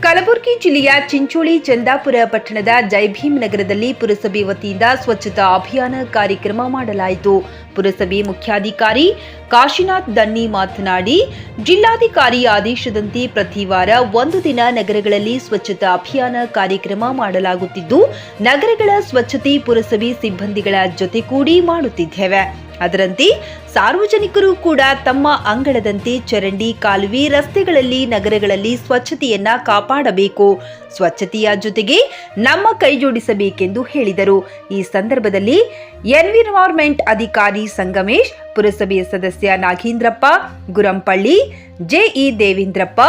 ಕಲಬುರಗಿ ಜಿಲ್ಲೆಯ ಚಿಂಚೋಳಿ ಚಂದಾಪುರ ಪಟ್ಟಣದ ಜೈಭೀಮ್ ನಗರದಲ್ಲಿ ಪುರಸಭೆ ವತಿಯಿಂದ ಸ್ವಚ್ಛತಾ ಅಭಿಯಾನ ಕಾರ್ಯಕ್ರಮ ಮಾಡಲಾಯಿತು. ಪುರಸಭೆ ಮುಖ್ಯಾಧಿಕಾರಿ ಕಾಶಿನಾಥ್ ದನ್ನಿ ಮಾತನಾಡಿ, ಜಿಲ್ಲಾಧಿಕಾರಿ ಆದೇಶದಂತೆ ಪ್ರತಿ ವಾರ ಒಂದು ದಿನ ನಗರಗಳಲ್ಲಿ ಸ್ವಚ್ಛತಾ ಅಭಿಯಾನ ಕಾರ್ಯಕ್ರಮ ಮಾಡಲಾಗುತ್ತಿದ್ದು, ನಗರಗಳ ಸ್ವಚ್ಛತೆ ಪುರಸಭೆ ಸಿಬ್ಬಂದಿಗಳ ಜೊತೆಗೂಡಿ ಮಾಡುತ್ತಿದ್ದೇವೆ. ಅದರಂತೆ ಸಾರ್ವಜನಿಕರು ಕೂಡ ತಮ್ಮ ಅಂಗಳದಂತೆ ಚರಂಡಿ, ಕಾಲುವೆ, ರಸ್ತೆಗಳಲ್ಲಿ, ನಗರಗಳಲ್ಲಿ ಸ್ವಚ್ಛತೆಯನ್ನ ಕಾಪಾಡಬೇಕು. ಸ್ವಚ್ಛತೆಯ ಜೊತೆಗೆ ನಮ್ಮ ಕೈಜೋಡಿಸಬೇಕೆಂದು ಹೇಳಿದರು. ಈ ಸಂದರ್ಭದಲ್ಲಿ ಎನ್ವಿರಾನ್ಮೆಂಟ್ ಅಧಿಕಾರಿ ಸಂಗಮೇಶ್, ಪುರಸಭೆಯ ಸದಸ್ಯ ನಾಗೇಂದ್ರಪ್ಪ, ಗುರಂಪಳ್ಳಿ ಜೆಇ ದೇವೇಂದ್ರಪ್ಪ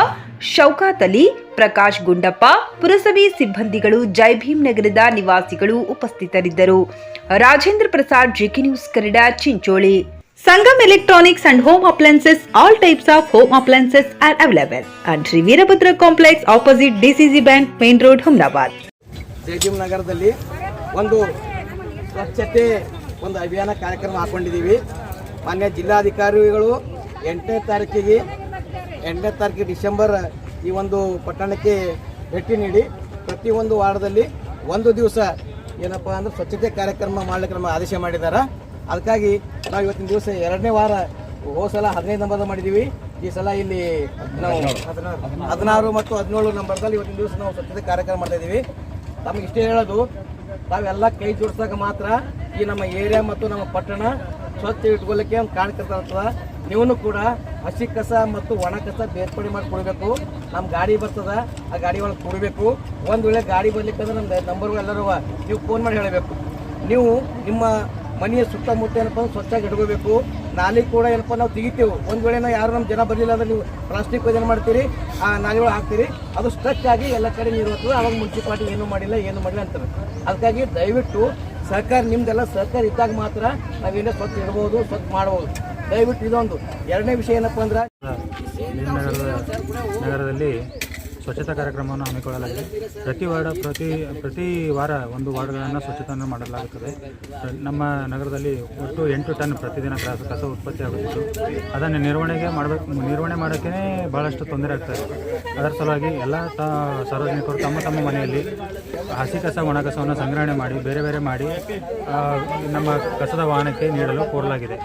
ಶೌಕಾತ್ ಅಲಿ ಪ್ರಕಾಶ್ ಗುಂಡಪ್ಪ, ಪುರಸಭೆ ಸಿಬ್ಬಂದಿಗಳು ಜೈಭೀಮ್ ನಗರದ ನಿವಾಸಿಗಳು ಉಪಸ್ಥಿತರಿದ್ದರು. Rajendra Prasad, GK news Kannada, Chincholi. Sangam electronics and home appliances all types of home appliances are available. And Shri Veerabhadra complex opposite DCC bank, main road, Humnabad. Jaibhim ನಗರದಲ್ಲಿ ಒಂದು ಸ್ವಚ್ಛತೆ, ಒಂದು ಅಭಿಯಾನ ಕಾರ್ಯಕ್ರಮ ಹಾಕೊಂಡಿದ್ದೀವಿ. ಮಾನ್ಯ ಜಿಲ್ಲಾಧಿಕಾರಿಗಳು ಎಂಟನೇ ತಾರೀಕಿಗೆ ಎಂಟನೇ ತಾರೀಕು ಡಿಸೆಂಬರ್ ಈ ಒಂದು ಪಟ್ಟಣಕ್ಕೆ ಭೇಟಿ ನೀಡಿ ಪ್ರತಿಯೊಂದು ವಾರದಲ್ಲಿ ಒಂದು ದಿವಸ ಏನಪ್ಪ ಅಂದ್ರೆ ಸ್ವಚ್ಛತೆ ಕಾರ್ಯಕ್ರಮ ಮಾಡ್ಲಿಕ್ಕೆ ನಮ್ಮ ಆದೇಶ ಮಾಡಿದ್ದಾರೆ. ಅದಕ್ಕಾಗಿ ನಾವು ಇವತ್ತಿನ ದಿವಸ ಎರಡನೇ ವಾರ ಹೋದ ಸಲ ಹದಿನೈದು ನಂಬರ್ ಮಾಡಿದ್ದೀವಿ. ಈ ಸಲ ಇಲ್ಲಿ ನಾವು ಹದಿನಾರು ಮತ್ತು ಹದಿನೇಳು ನಂಬರ್ದಲ್ಲಿ ಇವತ್ತಿನ ದಿವಸ ನಾವು ಸ್ವಚ್ಛತೆ ಕಾರ್ಯಕ್ರಮ ಮಾಡ್ತಾ ಇದ್ದೀವಿ. ತಮಗೆ ಇಷ್ಟೇ ಹೇಳೋದು, ತಾವೆಲ್ಲ ಕೈ ಜೋಡಿಸಿದಾಗ ಮಾತ್ರ ಈ ನಮ್ಮ ಏರಿಯಾ ಮತ್ತು ನಮ್ಮ ಪಟ್ಟಣ ಸ್ವಚ್ಛ ಇಟ್ಕೊಳ್ಳಿಕ್ಕೆ ಒಂದು ನೀವು ಕೂಡ ಹಸಿ ಕಸ ಮತ್ತು ಒಣ ಕಸ ಬೇರ್ಪಡೆ ಮಾಡಿ ಕೊಡಬೇಕು. ನಮ್ಮ ಗಾಡಿ ಬರ್ತದ, ಆ ಗಾಡಿ ಒಳಗೆ ಕೊಡಬೇಕು. ಒಂದು ವೇಳೆ ಗಾಡಿ ಬರ್ಲಿಕ್ಕಂದ್ರೆ ನಮ್ಮ ನಂಬರ್ಗಳು ಎಲ್ಲರೂ ನೀವು ಫೋನ್ ಮಾಡಿ ಹೇಳಬೇಕು. ನೀವು ನಿಮ್ಮ ಮನೆಯ ಸುತ್ತಮುತ್ತ ಏನಪ್ಪ ಸ್ವಚ್ಛಾಗಿ ಇಟ್ಕೋಬೇಕು. ನಾಲಿ ಕೂಡ ಏನಪ್ಪ ನಾವು ತೆಗಿತೇವೆ. ಒಂದು ವೇಳೆ ನಾವು ಯಾರು ನಮ್ಮ ಜನ ಬರಲಿಲ್ಲ ಅಂದ್ರೆ ನೀವು ಪ್ಲಾಸ್ಟಿಕ್ ಏನು ಮಾಡ್ತೀರಿ, ಆ ನಾಲಿ ಒಳಗೆ ಹಾಕ್ತೀರಿ. ಅದು ಸ್ಟ್ರೆಚ್ ಆಗಿ ಎಲ್ಲ ಕಡೆ ನೀರು ಹೋಗ್ತದೆ ಅವಾಗ ಮುನ್ಸಿಪಾಲ್ಟಿ ಏನು ಮಾಡಿಲ್ಲ ಏನು ಮಾಡಿಲ್ಲ ಅಂತಾರೆ. ಅದಕ್ಕಾಗಿ ದಯವಿಟ್ಟು ಸಹಕಾರ ನಿಮ್ದೆಲ್ಲ ಸಹಕಾರ ಇದ್ದಾಗ ಮಾತ್ರ ನಾವೇನೇ ಸ್ವಚ್ಛ ಇಡ್ಬೋದು, ಸ್ವಚ್ಛ ಮಾಡ್ಬೋದು. ದಯವಿಟ್ಟು ಇದೊಂದು ಎರಡನೇ ವಿಷಯ ಏನಪ್ಪ ಅಂದ್ರೆ ನಗರದಲ್ಲಿ ಸ್ವಚ್ಛತಾ ಕಾರ್ಯಕ್ರಮವನ್ನು ಹಮ್ಮಿಕೊಳ್ಳಲಾಗಿದೆ. ಪ್ರತಿ ವಾರ್ಡ ಪ್ರತಿ ಪ್ರತಿ ವಾರ ಒಂದು ವಾರ್ಡ್ಗಳನ್ನು ಸ್ವಚ್ಛತೆಯನ್ನು ಮಾಡಲಾಗುತ್ತದೆ. ನಮ್ಮ ನಗರದಲ್ಲಿ ಒಟ್ಟು ಎಂಟು ಟನ್ ಪ್ರತಿದಿನ ಕಸ ಕಸ ಉತ್ಪತ್ತಿಯಾಗುತ್ತಿತ್ತು ಅದನ್ನು ನಿರ್ವಹಣೆಗೆ ಮಾಡಬೇಕು, ನಿರ್ವಹಣೆ ಮಾಡೋಕ್ಕೇ ಭಾಳಷ್ಟು ತೊಂದರೆ ಆಗ್ತಾಯಿದೆ ಅದರ ಸಲುವಾಗಿ ಎಲ್ಲ ತ ಸಾರ್ವಜನಿಕರು ತಮ್ಮ ತಮ್ಮ ಮನೆಯಲ್ಲಿ ಹಸಿ ಕಸ, ಒಣ ಕಸವನ್ನು ಸಂಗ್ರಹಣೆ ಮಾಡಿ, ಬೇರೆ ಬೇರೆ ಮಾಡಿ ನಮ್ಮ ಕಸದ ವಾಹನಕ್ಕೆ ನೀಡಲು ಕೋರಲಾಗಿದೆ.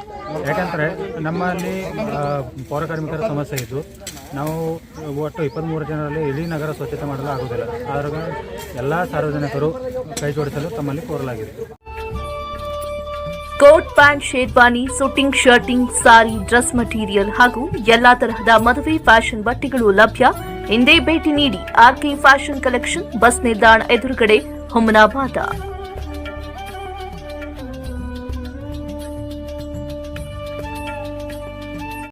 ಯಾಕೆಂದರೆ ನಮ್ಮಲ್ಲಿ ಪೌರಕಾರ್ಮಿಕರ ಪೌರ ಕಾರ್ಮಿಕರ ಸಮಸ್ಯೆ ಇದ್ದು ನಾವು ಒಟ್ಟು ಇಪ್ಪತ್ತ್ಮೂರು ಜನರಲ್ಲಿ ಇಡೀ ನಗರ ಸ್ವಚ್ಛತೆ ಮಾಡಲು ಆಗುವುದಿಲ್ಲ ಆದರೆ ಎಲ್ಲ ಸಾರ್ವಜನಿಕರು ಕೈ ಜೋಡಿಸಲು ತಮ್ಮಲ್ಲಿ ಕೋರಲಾಗಿದೆ. Coat pant, sherwani, suiting, shirting, sari, dress material ಹಾಗೂ ಎಲ್ಲಾ ತರಹದ ಮದುವೆ ಫ್ಯಾಷನ್ ಬಟ್ಟೆಗಳು ಲಭ್ಯ. ಇಂದೇ ಭೇಟಿ ನೀಡಿ ಆರ್ಕೆ ಫ್ಯಾಷನ್ ಕಲೆಕ್ಷನ್, ಬಸ್ ನಿಲ್ದಾಣ ಎದುರುಗಡೆ, ಹುಮನಾಬಾದ.